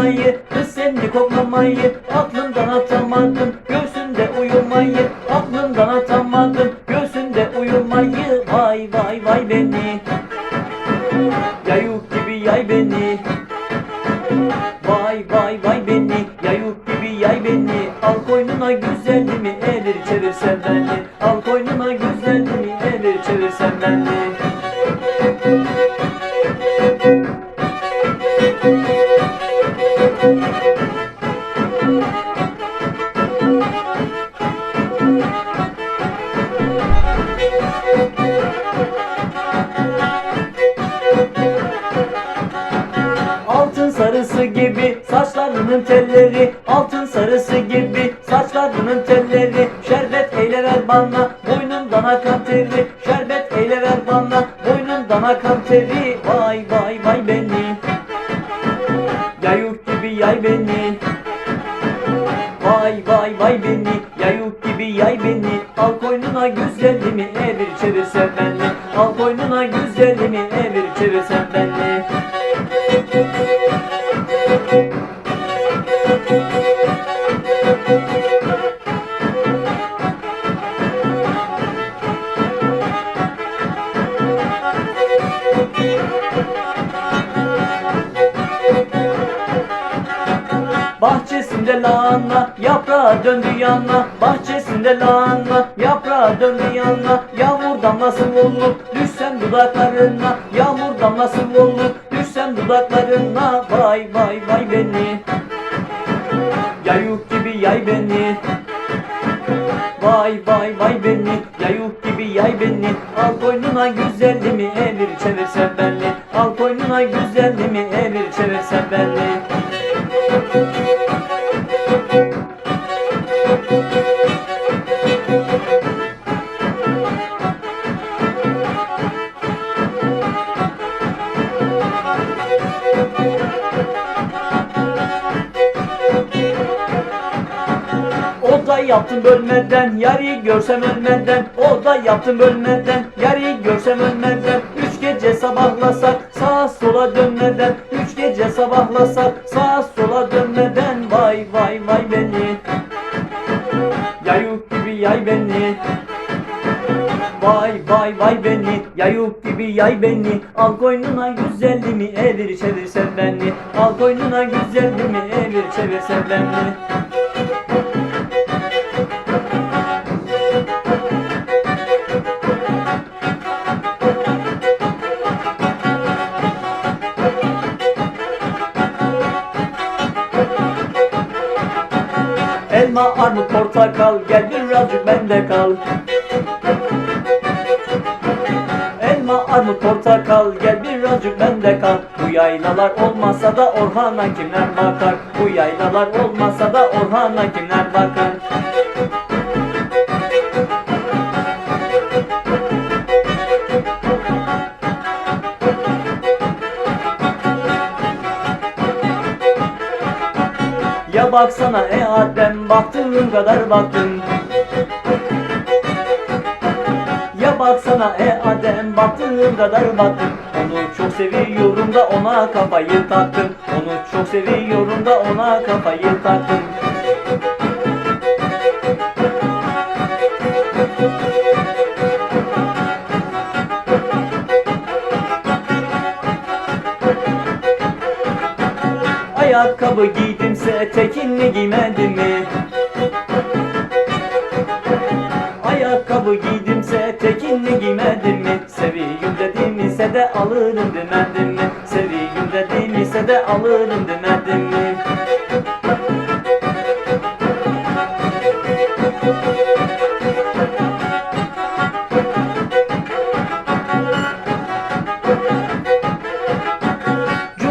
Sarılmayı, kız seni koklamayı Aklımdan atamadım, göğsünde akan teri Şerbet eyle ver bana. Boynumdan akan teri Vay vay vay beni. Yayuk gibi yay beni. Vay vay vay beni. Yayuk gibi yay beni. Al koynuna güzelliğimi Bahçesinde lahana yaprağı döndü yana Bahçesinde lahana yaprağı döndü yana Yağmur damlasın olur düşsem dudaklarına. Yağmur damlasın olur düşsem dudaklarına. Vay vay vay beni. Yayuk gibi yay beni. Vay vay vay beni. Yayuk gibi yay beni. Al koynuna güzelliğimi evir çevirsen beni. Al koynuna güzelliğimi yaptım bölmeden Yarı görsem ölmeden. O da yaptım bölmeden Yarı görsem ölmeden. Üç gece sabahlasak Sağa sola dönmeden. Üç gece sabahlasak Sağa sola dönmeden. Vay vay vay beni. Yayuk gibi yay beni. Vay vay vay beni. Yayuk gibi yay beni. Al koynuna güzelliğimi Evir çevirsen beni. Al koynuna güzelliğimi Evir çevirsen beni Elma, armut, portakal? Gel birazcık bende kal. Elma, armut, portakal? Gel birazcık bende kal. Bu yaylalar olmasa da Orhan'a kimler bakar? Bu yaylalar olmasa da Orhan'a kimler bakar Ya baksana e Adem baktığın kadar baktın. Ya baksana e Adem baktığın kadar baktın. Onu çok seviyorum da ona kafayı taktım Onu çok seviyorum da ona kafayı taktım Ayakkabı giydimse tekinli giymedim mi? Ayakkabı giydimse tekinli giymedim mi? Seviyim dedim ise de alırım demedim mi? Seviyim dedim ise de alırım demedim mi?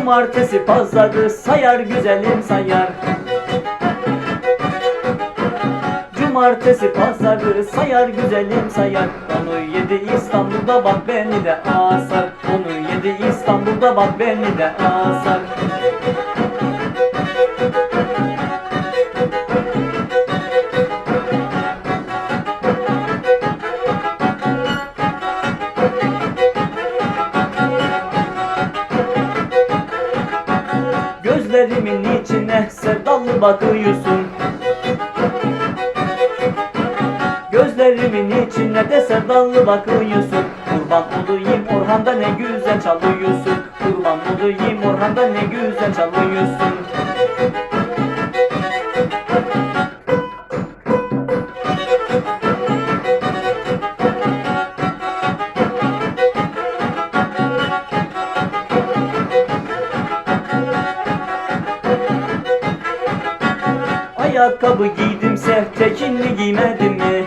Cumartesi pazarı sayar güzelim sayar. Cumartesi pazarı sayar güzelim sayar. Onu yedi İstanbul'da bak beni de asar. Onu yedi İstanbul'da bak beni de asar sevdalı bakıyorsun. Gözlerimin içine de sevdalı bakıyorsun. Kurban olayım Orhan'da ne güzel çalıyorsun. Kurban olayım Orhan'da ne güzel çalıyorsun Ayakkabı giydimse tekinli giymedim mi?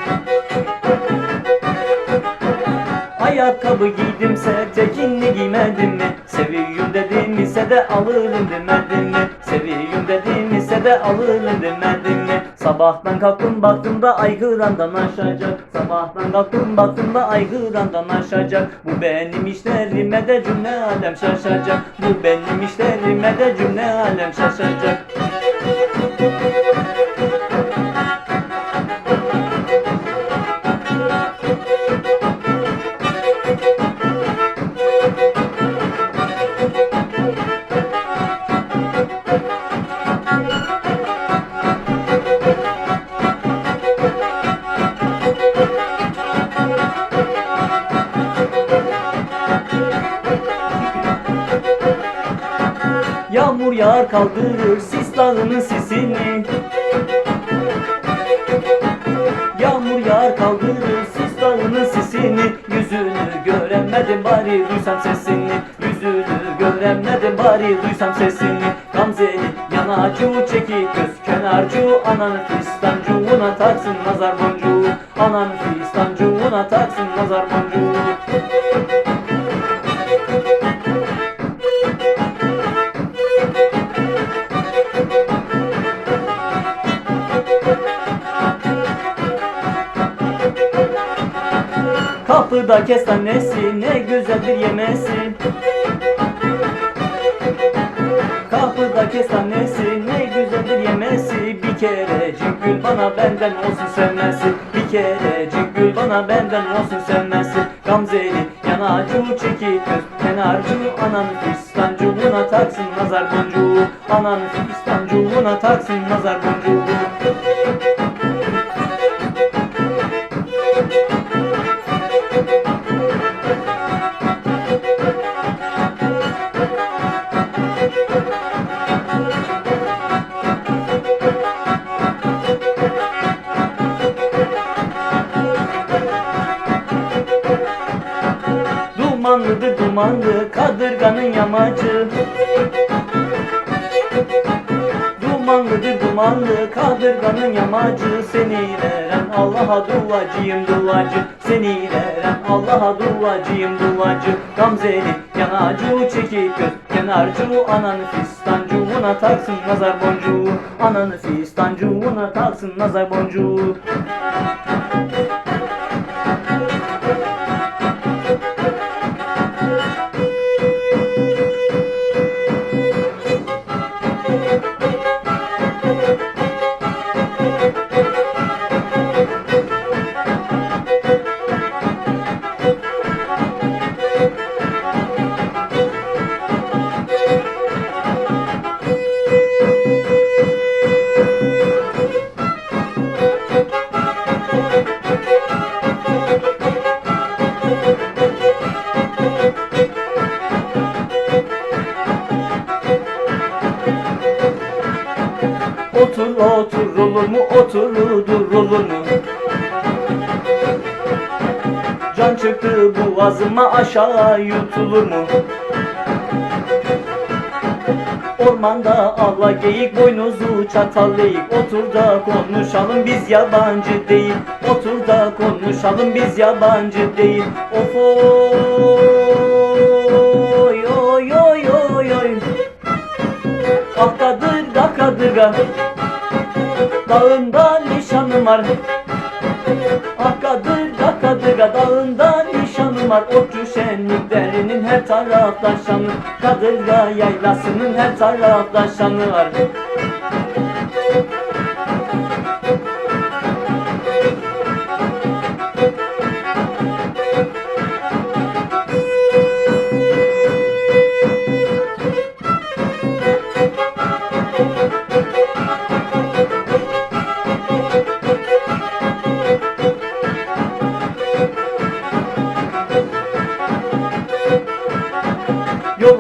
Ayakkabı giydimse tekinli giymedim mi? Seviyorum dedim ise de alırım demedim mi? Seviyorum dedim ise de alırım demedim mi? Sabahtan kalktım baktım da aygırandan aşacak Sabahtan kalktım baktım da aygırandan aşacak Bu benim işlerime de cümle alem şaşacak Bu benim işlerime de cümle alem şaşacak Yağmur kaldırır sis dağının sisini Yağmur yağar kaldırır sis dağının sisini Yüzünü göremedim bari duysam sesini. Yüzünü göremedim bari duysam sesini. Gamzeli yanacı çekik göz kenarcı Ananı fistancuğuna taksın nazar boncuğu. Ananı fistancuğuna taksın nazar boncuğu Kapıda kestanesi ne güzeldir yemesi. Kapıda kestanesi ne güzeldir yemesi. Bir kerecik gül bana benden olsun sevmesi. Bir kerecik gül bana benden olsun sevmesi. Gamzeli yanacı çekik göz kenarcı. Ananı fistancuğuna taksın nazar boncuğu. Ananı fistancuğuna taksın nazar boncuğu Dumanlıdır dumanlı kadırganın yamacı. Dumanlıdır dumanlı kadırganın yamacı. Seni veren Allah'a duacıyım duacı. Seni veren Allah'a duacıyım duacı. Gamzeli yanacı çekik göz. Kenarcı Ananı fistancuğuna taksın nazar boncuğu. Ananı fistancuğuna taksın nazar boncuğu boğazıma aşağı yutulur mu? Ormanda avla geyik boynuzu çatallayıp Otur da konuşalım biz yabancı değil. Otur da konuşalım biz yabancı değil. Of oy oy oy oy oy. Ah kadırga kadırga Dağında nişanım var. Ah kadırga kadırga Dağında nişanım var Otçu şenliklerinin her tarafta şanı Kadırga yaylasının her tarafta şanı var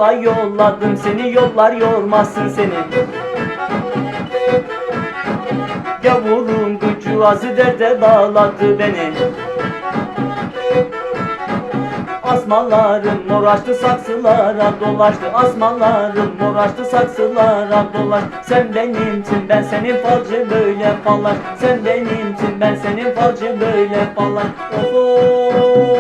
yola yolladım seni yollar yormasın seni. Gavurun gücü azı derde bağladı beni. Asmalarım uğraştı saksılara dolaştı. Asmalarım uğraştı saksılara dolaş Sen benimsin ben senin falcı böyle falan Sen benimsin ben senin falcı böyle falan Of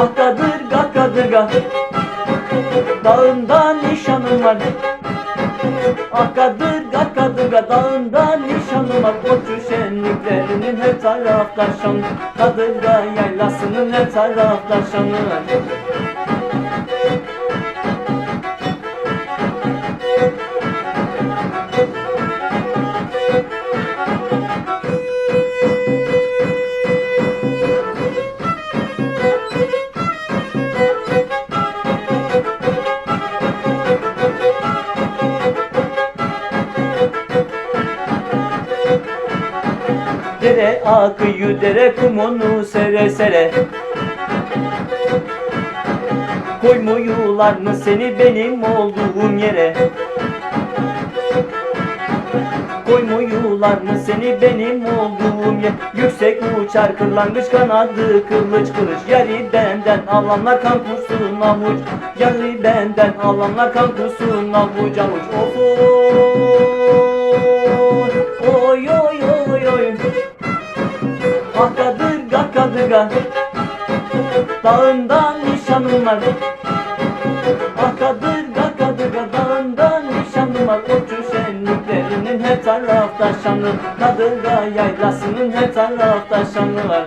Ah kadırga kadırga Dağında nişanım var. Ah kadırga dağında nişanım var. Koçu şenliklerinin her tarafta şanı Kadırga yaylasının her tarafta şanı Dere akıyor dere kumunu sere sere. Koymuyorlar mı seni benim olduğum yere? Koymuyorlar mı seni benim olduğum yer Yüksek uçar kırlangıç kanadı kılıç kılıç. Yarı benden alanlar kan kusun avuç. Yarı benden alanlar kan kusun avuç avuç. Of oy Ah kadırga kadırga Dağında nişanım var. Ah kadırga Dağında nişanım var. Koçu şenliklerinin her tarafta şanı Kadırga yaylasının her tarafta şanı var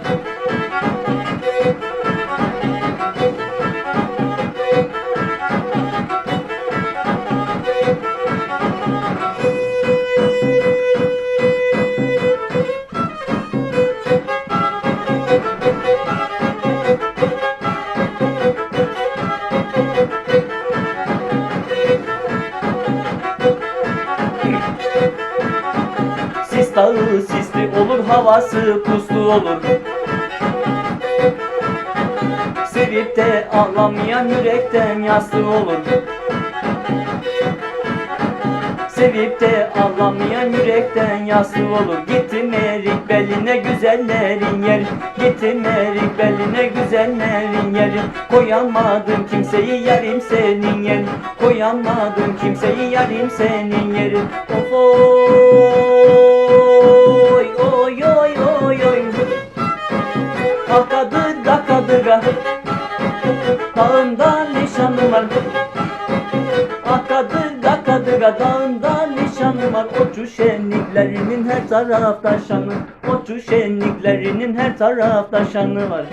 havası puslu olur. Sevip de ağlamayan yürekten yaslı olur. Sevip de ağlamayan yürekten yaslı olur. Gittim erik beline güzellerin yeri. Gittim erik beline güzellerin yeri. Koyamadım kimseyi yarim senin yerin Koyamadım kimseyi yarim senin yerin Of oy kadırga dağında nişanım var. Oçu şenliklerinin her tarafta şanı. Oçu şenliklerinin her tarafta şanı var